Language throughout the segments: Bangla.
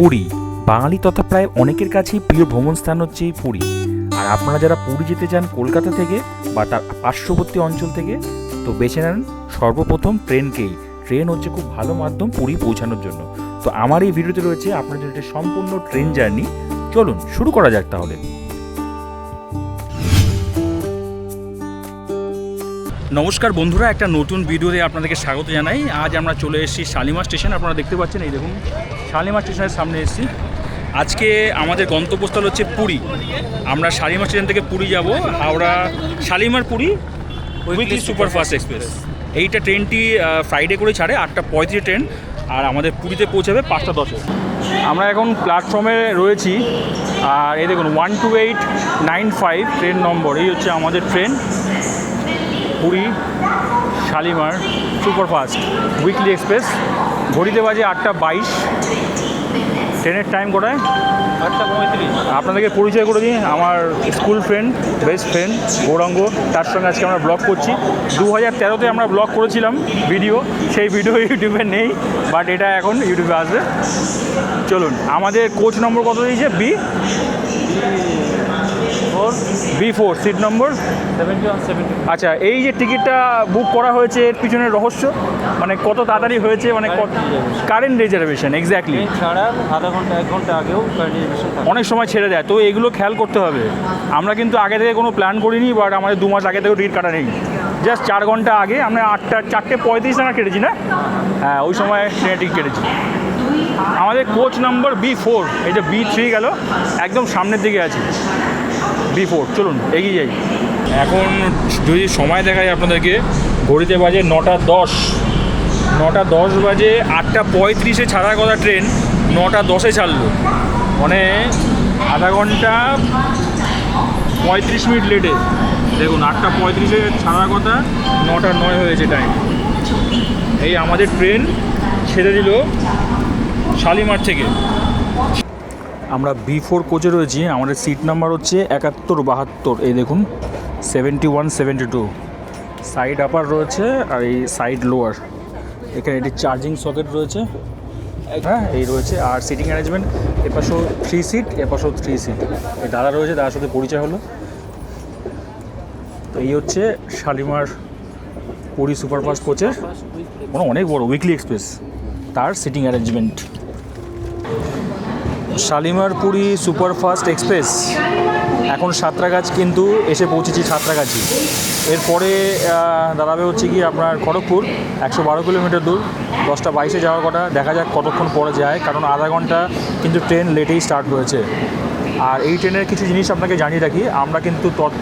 পুরী। বাঙালি তথা প্রায় অনেকের কাছেই প্রিয় ভ্রমণ স্থান হচ্ছে এই পুরী। আর আপনারা যারা পুরী যেতে চান কলকাতা থেকে বা তার পার্শ্ববর্তী অঞ্চল থেকে, তো বেছে নেন সর্বপ্রথম ট্রেনকেই ট্রেন হচ্ছে খুব ভালো মাধ্যম পুরী পৌঁছানোর জন্য। তো আমার এই ভিডিওতে রয়েছে আপনার জন্য সম্পূর্ণ ট্রেন জার্নি। চলুন, শুরু করা যাক তাহলে। নমস্কার বন্ধুরা একটা নতুন ভিডিওতে আপনাদেরকে স্বাগত জানাই। আজ আমরা চলে এসেছি শালিমার স্টেশন আপনারা দেখতে পাচ্ছেন এই দেখুন শালিমা স্টেশনের সামনে এসেছি। আজকে আমাদের গন্তব্যস্থল হচ্ছে পুরী। আমরা শালিমার স্টেশন থেকে পুরী যাব Howrah Shalimar Puri weekly superfast express. এইটা ট্রেনটি ফ্রাইডে করে ছাড়ে আটটা পঁয়ত্রিশ ট্রেন আর আমাদের পুরীতে পৌঁছাবে পাঁচটা দশে। আমরা এখন প্ল্যাটফর্মে রয়েছি আর এই দেখুন one two eight nine five train number এই হচ্ছে আমাদের train Puri Shalimar superfast weekly express ঘড়িতে বাজে আটটা বাইশ। ট্রেনের টাইম কোটায় আটটা পঁয়ত্রিশ। আপনাদেরকে পরিচয় করে দিই আমার school friend best friend Gauranga তার সঙ্গে আজকে আমরা ব্লগ করছি। দু হাজার তেরোতে আমরা ব্লগ করেছিলাম ভিডিও সেই ভিডিও ইউটিউবে নেই বাট এটা এখন ইউটিউবে আসবে। চলুন আমাদের কোচ নম্বর কত দিয়েছে? B? B four seat number আচ্ছা এই যে টিকিটটা বুক করা হয়েছে এর পিছনের রহস্য? মানে কত তাড়াতাড়ি হয়েছে? মানে কারেন্ট রিজার্ভেশন এক্স্যাক্টলি ছাড়া আধা ঘণ্টা এক ঘণ্টা আগেও অনেক সময় ছেড়ে দেয়। তো এগুলো খেয়াল করতে হবে। আমরা কিন্তু আগে থেকে কোনো প্ল্যান করিনি বাট আমাদের দু মাস আগে থেকেও টিকিট কাটা নেই। জাস্ট চার ঘণ্টা আগে আমরা আটটা চারটে পঁয়ত্রিশ টাকা কেটেছি না? হ্যাঁ ওই সময় ট্রেনে টিকিট কেটেছি। আমাদের কোচ নাম্বার বি ফোর এই যে বি থ্রি গেল একদম সামনের দিকে আছে। বি ফোর চলুন, এগিয়ে যাই। এখন যদি সময় দেখায় আপনাদেরকে, ঘড়িতে বাজে নটা দশ। নটা দশ বাজে আটটা পঁয়ত্রিশে ছাড়ার কথা ট্রেন, নটা দশে ছাড়লো। মানে আধা ঘণ্টা পঁয়ত্রিশ মিনিট লেটে। দেখুন, আটটা পঁয়ত্রিশে ছাড়ার কথা, নটা নয় হয়েছে টাইম এই আমাদের ট্রেন ছেড়ে দিল শালিমার থেকে। আমরা বি ফোর কোচে রয়েছি, আমাদের সিট নাম্বার হচ্ছে একাত্তর বাহাত্তর। এই দেখুন seventy one seventy two side upper রয়েছে আর এই সাইড লোয়ার এখানে এটি চার্জিং সকেট রয়েছে। হ্যাঁ এই রয়েছে। আর সিটিং অ্যারেঞ্জমেন্ট এপাশেও থ্রি সিট এপাশেও থ্রি সিট এই দাদা রয়েছে, দাদার সাথে পরিচয় হলো। তো এই হচ্ছে শালিমার পুরী সুপারফাস্ট কোচের কোনো অনেক বড় উইকলি এক্সপ্রেস তার seating arrangement Shalimar Puri superfast express. এখন সাঁতরাগাছ কিন্তু এসে পৌঁছেছি সাঁতরাগাছি। এরপরে দাঁড়াবে হচ্ছে কি আপনার খড়গপুর, একশো বারো কিলোমিটার দূর, দশটা বাইশে যাওয়ার কথা। দেখা যাক কতক্ষণ পরে যায়, কারণ আধা ঘণ্টা কিন্তু ট্রেন লেটেই স্টার্ট হয়েছে আর এই ট্রেনের কিছু জিনিস আপনাকে জানিয়ে রাখি, আমরা কিন্তু তৎ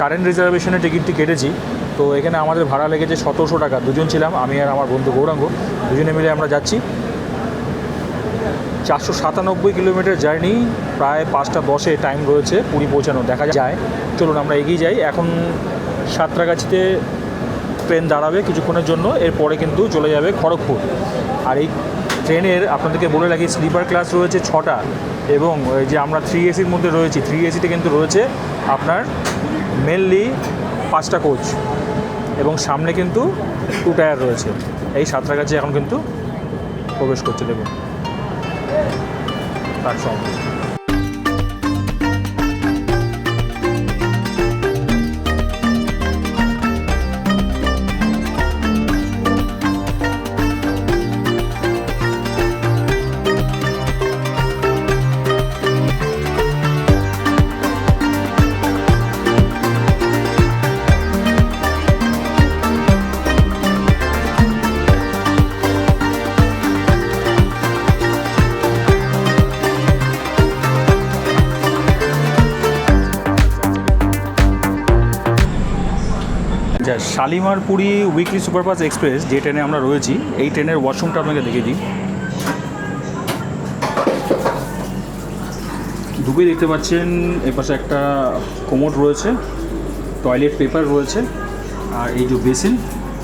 কারেন্ট রিজার্ভেশনের টিকিটটি কেটেছি। তো এখানে আমাদের ভাড়া লেগেছে সতেরোশো টাকা, দুজন ছিলাম, আমি আর আমার বন্ধু গৌরাঙ্গ, দুজনে মিলে আমরা যাচ্ছি। চারশো সাতানব্বই কিলোমিটার জার্নি, প্রায় পাঁচটা দশে টাইম রয়েছে, পুরী পৌঁছানো দেখা যায়। চলুন আমরা এগিয়ে যাই। এখন সাঁতরাগাছিতে ট্রেন দাঁড়াবে কিছুক্ষণের জন্য, এরপরে কিন্তু চলে যাবে খড়গপুর। আর এই ট্রেনের আপনাদেরকে বলে রাখি, স্লিপার ক্লাস রয়েছে ছটা এবং যে আমরা থ্রি এসির মধ্যে রয়েছি থ্রি এসিতে কিন্তু রয়েছে আপনার মেনলি পাঁচটা কোচ এবং সামনে কিন্তু টু টায়ার রয়েছে। এই সাঁতরাগাছি এখন কিন্তু প্রবেশ করছে দেখুন প্ল্যাটফর্ম আচ্ছা Shalimar Puri weekly superfast express, যে ট্রেনে আমরা রয়েছি, এই ট্রেনের ওয়াশরুমটা আপনাকে দেখিয়ে দিই। ঢুকে দেখতে পাচ্ছেন, এপাশে একটা কোমোড রয়েছে, টয়লেট পেপার রয়েছে, আর এই যে বেসিন,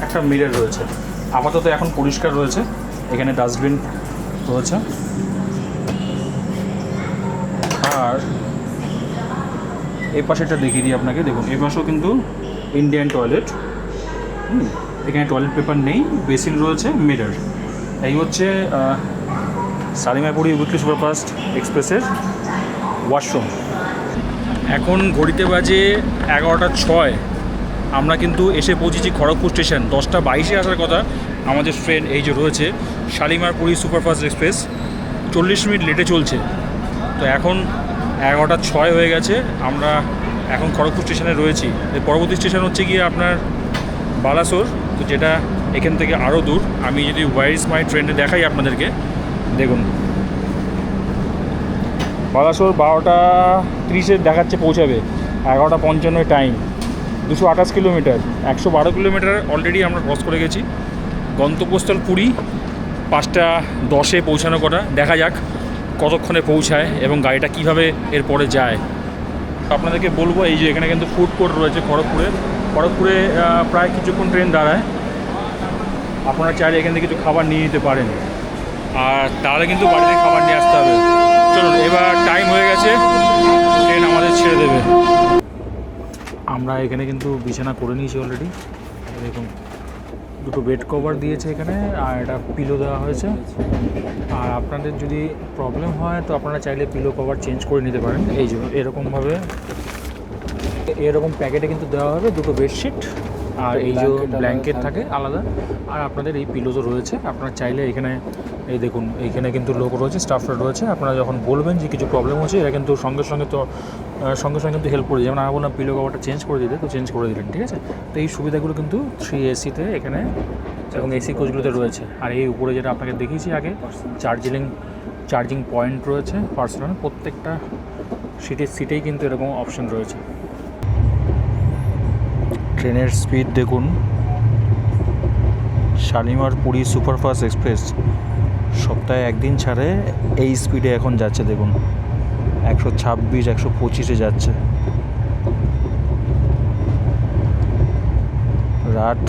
একটা মিরর রয়েছে। আপাতত এখন পরিষ্কার রয়েছে, এখানে ডাস্টবিন রয়েছে। আর এই পাশেটা দেখিয়ে দিই আপনাকে, দেখুন এই পাশেও কিন্তু ইন্ডিয়ান টয়লেট এখানে টয়লেট পেপার নেই বেসিন রয়েছে মিরর এই হচ্ছে আহ, শালিমারপুরি উইকলি সুপারফাস্ট এক্সপ্রেসের ওয়াশরুম এখন ঘড়িতে বাজে এগারোটা ছয়। আমরা কিন্তু এসে পৌঁছেছি খড়গপুর স্টেশন। দশটা বাইশে আসার কথা আমাদের ট্রেন এই যে রয়েছে শালিমারপুরি সুপারফাস্ট এক্সপ্রেস। চল্লিশ মিনিট লেটে চলছে। তো এখন এগারোটা ছয় হয়ে গেছে। আমরা এখন খড়গপুর স্টেশনে রয়েছি। এর পরবর্তী স্টেশন হচ্ছে গিয়ে আপনার বালাসোর। তো যেটা এখান থেকে আরও দূর। আমি যদি ওয়াইস মাই ট্রেনে দেখাই আপনাদেরকে। দেখুন। বালাসোর বারোটা তিরিশে দেখাচ্ছে, পৌঁছাবে। এগারোটা পঞ্চান্নয় টাইম দুশো আঠাশ কিলোমিটার। একশো বারো কিলোমিটার অলরেডি আমরা ক্রস করে গেছি। গন্তব্যস্থল পুরী। পাঁচটা দশে পৌঁছানো করা দেখা যাক কতক্ষণে পৌঁছায় এবং গাড়িটা কীভাবে এরপরে যায়। আপনাদেরকে বলব, এই যে এখানে কিন্তু ফুড কোর্ট রয়েছে খড়গপুরে। খড়গপুরে প্রায় কিছুক্ষণ ট্রেন দাঁড়ায়। আপনারা চাইলে এখান থেকে কিছু খাবার নিয়ে নিতে পারেন। আর তাহলে কিন্তু বাড়িতে খাবার নিয়ে আসতে হবে। চলুন, এবার টাইম হয়ে গেছে। ট্রেন আমাদের ছেড়ে দেবে। আমরা এখানে কিন্তু বিছানা করে নিয়েছি অলরেডি দেখুন। দুটো বেড কভার দিয়েছে এখানে আর একটা পিলো দেওয়া হয়েছে। আর আপনাদের যদি প্রবলেম হয় তো আপনারা চাইলে পিলো কভার চেঞ্জ করে নিতে পারেন। এই যে এরকমভাবে এরকম প্যাকেটে কিন্তু দেওয়া হবে দুটো বেডশিট আর এই যে ব্ল্যাঙ্কেট থাকে আলাদা। আর আপনাদের এই পিলোজও রয়েছে আপনারা চাইলে এখানে এই দেখুন এইখানে কিন্তু লোক রয়েছে স্টাফরা রয়েছে। আপনারা যখন বলবেন যে কিছু প্রবলেম হচ্ছে এরা কিন্তু সঙ্গে সঙ্গে তো সঙ্গে সঙ্গে কিন্তু হেল্প করে যেমন আমি বললাম পিলো কভারটা চেঞ্জ করে দিতে, তো চেঞ্জ করে দিলেন, ঠিক আছে? তো এই সুবিধাগুলো কিন্তু থ্রি এসিতে এখানে এবং এসি কোচগুলোতে রয়েছে। আর এই উপরে যেটা আপনাকে দেখিয়েছি আগে চার্জিং চার্জিং পয়েন্ট রয়েছে পার্সোনাল প্রত্যেকটা সিটের সিটেই কিন্তু এরকম অপশন রয়েছে। ট্রেনের স্পিড দেখুন। শালিমার পুরী সুপারফাস্ট এক্সপ্রেস সপ্তাহে একদিন ছাড়ে, এই স্পিডে এখন যাচ্ছে, দেখুন। একশো ছাব্বিশ, একশো পঁচিশে যাচ্ছে। রাত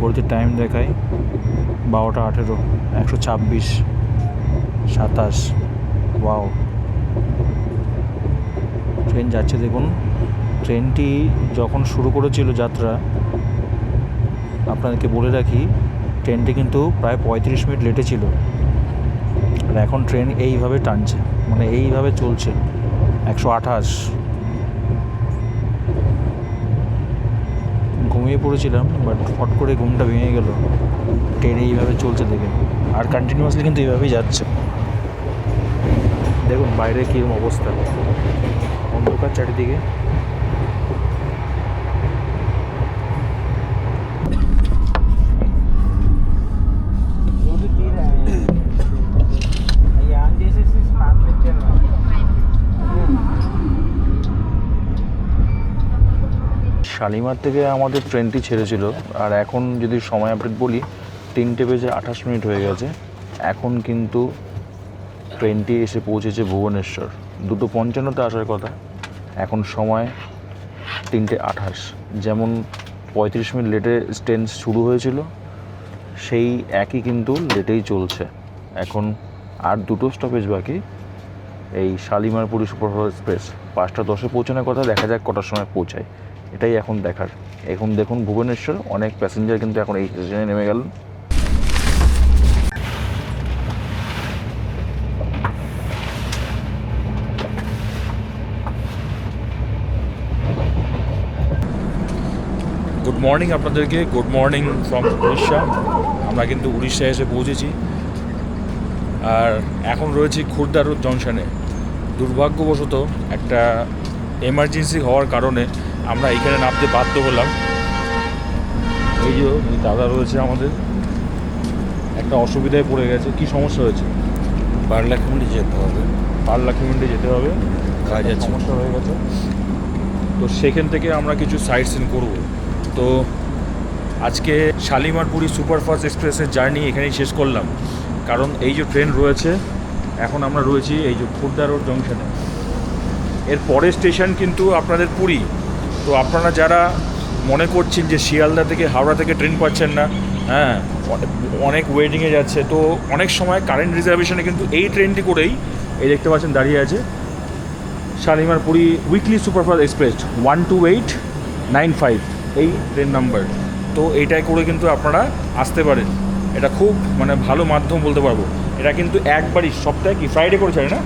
করতে টাইম দেখায় বারোটা আঠেরো, একশো ছাব্বিশ, সাতাশ। ওয়াও ট্রেন যাচ্ছে দেখুন। ট্রেনটি যখন শুরু করেছিল যাত্রা, আপনাদেরকে বলে রাখি ট্রেনটি কিন্তু প্রায় পঁয়ত্রিশ মিনিট লেটে ছিল। আর এখন ট্রেন এইভাবে টানছে। মানে এইভাবে চলছে। একশো আঠাশ। ঘুমিয়ে পড়েছিলাম বাট ফট করে ঘুমটা ভেঙে গেল। ট্রেন এইভাবে চলছে দেখে। আর কন্টিনিউয়াসলি কিন্তু এইভাবেই যাচ্ছে। দেখুন বাইরে কীরকম অবস্থা। অন্ধকার চারিদিকে। শালিমার থেকে আমাদের ট্রেনটি ছেড়েছিল। আর এখন যদি সময় আপডেট বলি, তিনটে বেজে আঠাশ মিনিট হয়ে গেছে। এখন কিন্তু ট্রেনটি এসে পৌঁছেছে ভুবনেশ্বর। দুটো পঞ্চান্নতে আসার কথা। এখন সময় তিনটে আঠাশ। যেমন পঁয়ত্রিশ মিনিট লেটে ট্রেন শুরু হয়েছিল, সেই একই কিন্তু লেটেই চলছে। এখন আর দুটো স্টপেজ বাকি। এই শালিমারপুরি সুপারফাস্ট এক্সপ্রেস পাঁচটা দশে পৌঁছানোর কথা, দেখা যাক কটার সময় পৌঁছায়। এটাই এখন দেখার। এখন দেখুন ভুবনেশ্বর, অনেক প্যাসেঞ্জার কিন্তু এখন এই স্টেশনে নেমে গেল। গুড মর্নিং আপনাদেরকে গুড মর্নিং ফ্রম উড়িষ্যা আমরা কিন্তু উড়িষ্যায় এসে পৌঁছেছি। আর এখন রয়েছি খুরদারুর জংশনে। দুর্ভাগ্যবশত একটা এমার্জেন্সি হওয়ার কারণে আমরা এখানে নামতে বাধ্য হলাম। এই যে দাদা রয়েছে আমাদের। একটা অসুবিধায় পড়ে গেছে। কি সমস্যা হয়েছে? পারলাখমুন্ডি যেতে হবে। পার্লাকিমেন্টে যেতে হবে। কাজ আছে। সমস্যা হয়ে গেছে। তো সেখান থেকে আমরা কিছু সাইট সিন করব। তো আজকে শালিমারপুরি সুপারফাস্ট এক্সপ্রেসের জার্নি এখানেই শেষ করলাম। কারণ এই যে ট্রেন রয়েছে এখন আমরা রয়েছি এই যে খুর্দা রোড জংশনে। এর পরের স্টেশন কিন্তু আপনাদের পুরী। তো আপনারা যারা মনে করছেন যে শিয়ালদা থেকে, হাওড়া থেকে ট্রেন পাচ্ছেন না হ্যাঁ অনে- অনেক ওয়েটিংয়ে যাচ্ছে, তো অনেক সময় কারেন্ট রিজার্ভেশনে কিন্তু এই ট্রেনটি করেই এই দেখতে পাচ্ছেন দাঁড়িয়ে আছে Shalimar Puri weekly superfast express one two eight nine five এই ট্রেন নাম্বার তো এইটাই করে কিন্তু আপনারা আসতে পারেন। এটা খুব মানে ভালো মাধ্যম বলতে পারব। এটা কিন্তু একবারই, সপ্তাহে কি ফ্রাইডে করে ছাড়ে না?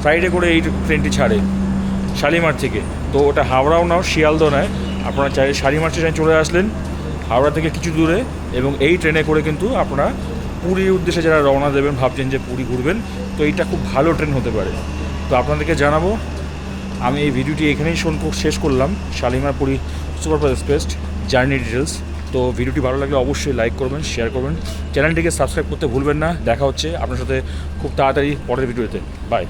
ফ্রাইডে করে এই ট্রেনটি ছাড়ে শালিমার থেকে। তো ওটা হাওড়াও নাও, শিয়ালদহ নয়। আপনারা চাইলে শালিমার স্টেশনে চলে আসলেন। হাওড়া থেকে কিছু দূরে এবং এই ট্রেনে করে কিন্তু আপনারা পুরীর উদ্দেশ্যে যারা রওনা দেবেন, ভাবছেন যে পুরী ঘুরবেন, তো এইটা খুব ভালো ট্রেন হতে পারে। তো আপনাদেরকে জানাব, আমি এই ভিডিওটি এখানেই শেষ করলাম। Shalimar Puri superfast express journey details তো ভিডিওটি ভালো লাগলে অবশ্যই লাইক করবেন, শেয়ার করবেন। চ্যানেলটিকে সাবস্ক্রাইব করতে ভুলবেন না। দেখা হচ্ছে আপনার সাথে খুব তাড়াতাড়ি পরের ভিডিওতে। বাই।